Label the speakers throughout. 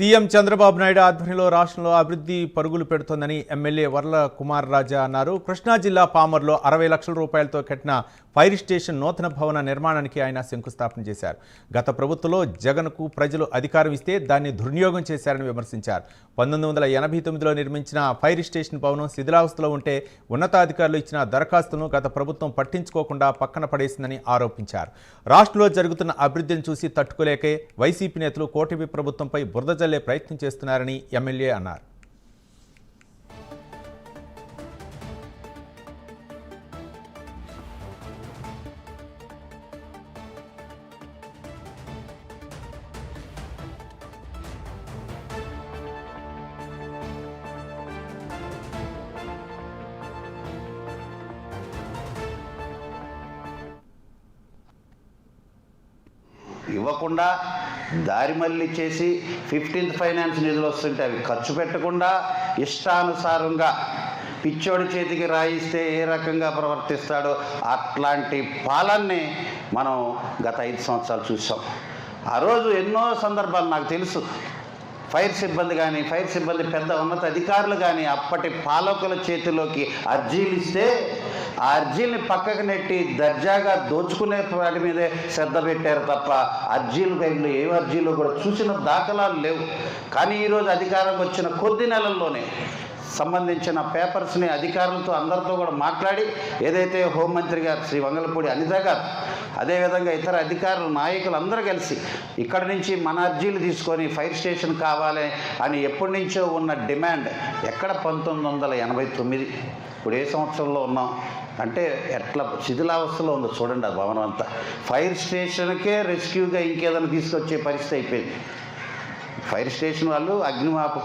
Speaker 1: CM Chandrababu Naidu ఆధ్వర్యంలో రాష్ట్రంలో అభివృద్ధి పరుగులు పెడుతోందని ఎమ్మెల్యే వర్ల కుమార్ రాజా అన్నారు. కృష్ణా జిల్లా పామర్లో అరవై లక్షల రూపాయలతో కట్టిన ఫైర్ స్టేషన్ నూతన భవన నిర్మాణానికి ఆయన శంకుస్థాపన చేశారు. గత ప్రభుత్వంలో జగన్కు ప్రజలు అధికారం ఇస్తే దాన్ని దుర్వినియోగం చేశారని విమర్శించారు. పంతొమ్మిది వందల ఎనభై తొమ్మిదిలో నిర్మించిన ఫైర్ స్టేషన్ భవనం శిథిలావస్థలో ఉంటే ఉన్నతాధికారులు ఇచ్చిన దరఖాస్తును గత ప్రభుత్వం పట్టించుకోకుండా పక్కన పడేసిందని ఆరోపించారు. రాష్ట్రంలో జరుగుతున్న అభివృద్ధిని చూసి తట్టుకోలేకే వైసీపీ నేతలు కూటమి ప్రభుత్వంపై బురద జల్లే ప్రయత్నం చేస్తున్నారని ఎమ్మెల్యే అన్నారు.
Speaker 2: ఇవ్వకుండా దారి మళ్ళీ చేసి ఫిఫ్టీన్త్ ఫైనాన్స్ నిధులు వస్తుంటే అవి ఖర్చు పెట్టకుండా ఇష్టానుసారంగా పిచ్చోడి చేతికి రాయిస్తే ఏ రకంగా ప్రవర్తిస్తాడో అట్లాంటి పాలన్ని మనం గత ఐదు సంవత్సరాలు చూసాం ఆ రోజు ఎన్నో సందర్భాలు నాకు తెలుసు. ఫైర్ సిబ్బంది కానీ ఫైర్ సిబ్బంది పెద్ద ఉన్నత అధికారులు కానీ అప్పటి పాలకుల చేతిలోకి అర్జీలు ఇస్తే ఆ అర్జీల్ని పక్కకు నెట్టి దర్జాగా దోచుకునే వాటి మీదే శ్రద్ధ పెట్టారు తప్ప అర్జీలు గైడ్లు ఏ అర్జీలు కూడా చూసిన దాఖలాలు లేవు. కానీ ఈరోజు అధికారం వచ్చిన కొద్ది నెలల్లోనే సంబంధించిన పేపర్స్ని అధికారులతో అందరితో కూడా మాట్లాడి ఏదైతే హోంమంత్రి గారు శ్రీ వంగలపూడి అనిత గారు అదేవిధంగా ఇతర అధికారులు నాయకులు అందరూ కలిసి ఇక్కడ నుంచి మన అర్జీలు తీసుకొని ఫైర్ స్టేషన్ కావాలి అని ఎప్పటి నుంచో ఉన్న డిమాండ్ ఎక్కడ పంతొమ్మిది వందల ఎనభై తొమ్మిది? ఇప్పుడు ఏ సంవత్సరంలో ఉన్నాం? అంటే ఎట్లా శిథిలావస్థలో ఉందో చూడండి ఆ భవనం అంతా. ఫైర్ స్టేషన్కే రెస్క్యూగా ఇంకేదైనా తీసుకొచ్చే పరిస్థితి అయిపోయింది. ఫైర్ స్టేషన్ వాళ్ళు అగ్నిమాప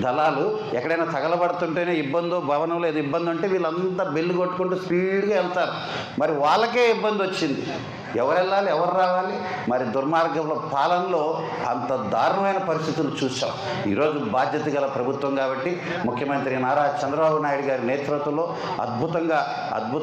Speaker 2: దళాలు ఎక్కడైనా తగలబడుతుంటేనే ఇబ్బందో భవనం లేదు ఇబ్బంది ఉంటే వీళ్ళంతా బెల్లు కొట్టుకుంటూ స్పీడ్గా వెళ్తారు. మరి వాళ్ళకే ఇబ్బంది వచ్చింది. ఎవరు వెళ్ళాలి ఎవరు రావాలి? మరి దుర్మార్గంలో పాలనలో అంత దారుణమైన పరిస్థితులు చూసాం ఈరోజు బాధ్యత గల ప్రభుత్వం కాబట్టి ముఖ్యమంత్రి నారా చంద్రబాబు నాయుడు గారి నేతృత్వంలో అద్భుతంగా అద్భుత